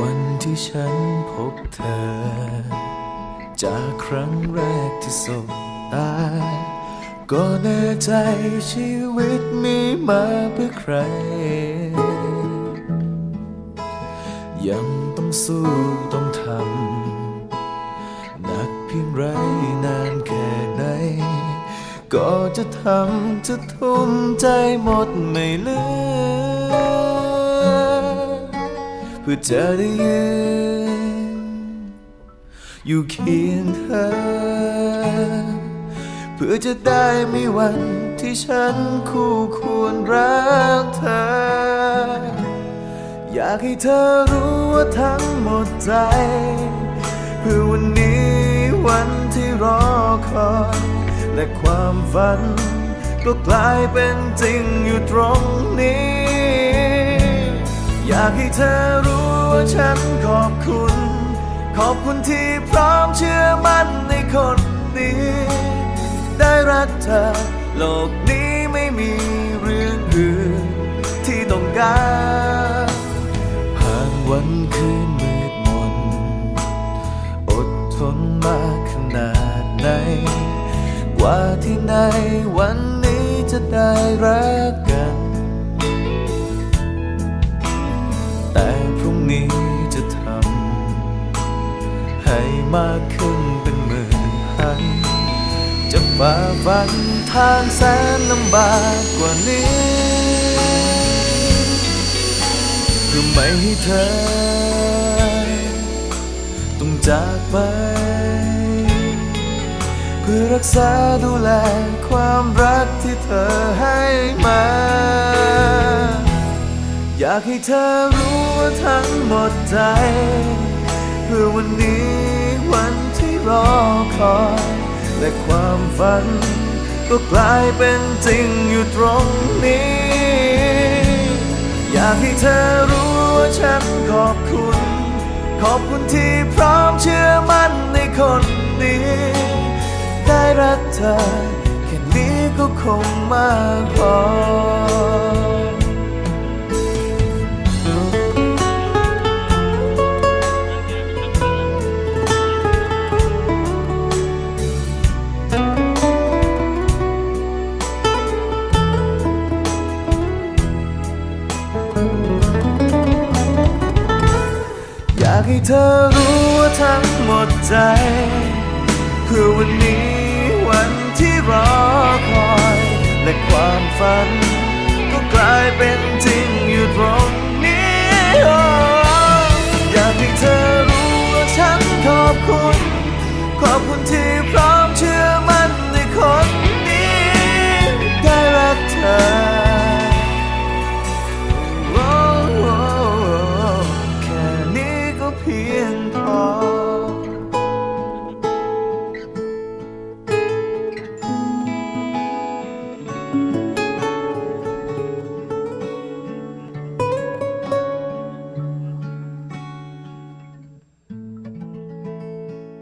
วันที่ฉันพบเธอ จากครั้งแรกที่สบตา ก็แน่ใจชีวิตมีมาเพื่อใคร ยังต้องสู้ต้องทำหนักเพียงไรนานแค่ไหน ก็จะทำจะทุ่มใจหมดไม่เหลือ พื่อจะได้ยืนอยู่เคียงเธอ เพื่อจะได้มีวันที่ฉันคู่ควรรักเธอ อยากให้เธอรู้ว่าทั้งหมดใจ เพื่อวันนี้วันที่รอคอยและความฝันก็กลายเป็นจริงอยู่ตรงนี้ อยากให้เธอรู้ ว่าฉันขอบคุณ ขอบคุณที่พร้อมเชื่อมั่นในคนนี้ได้รักเธอ โลกนี้ไม่มีเรื่องอื่นที่ต้องการผ่านวันคืนมืดมน อดทนมาขนาดไหน กว่าที่ในวันนี้จะได้รักกัน มากขึ้นเป็นหมื่นพัน จะฝ่าฟันทางแสนลำบากกว่านี้เพื่อไม่ให้เธอ ต้องจากไป เพื่อรักษาดูแลความรักที่เธอให้มา อยากให้เธอรู้ว่าทั้งหมดใจ เพื่อวันนี้วันที่รอคอยและความฝัน ก็กลายเป็นจริงอยู่ตรงนี้ อยากให้เธอรู้ว่าฉันขอบคุณ ขอบคุณที่พร้อมเชื่อมั่นในคนนี้ ได้รักเธอ แค่นี้ก็คงมากพอ ให้เธอรู้ว่าทั้งหมดใจ เพื่อวันนี้วันที่รอคอย และความฝัน ก็กลายเป็นจริงอยู่ตรงนี้ อยากให้เธอรู้ว่าฉันขอบคุณ ขอบคุณที่พร้อม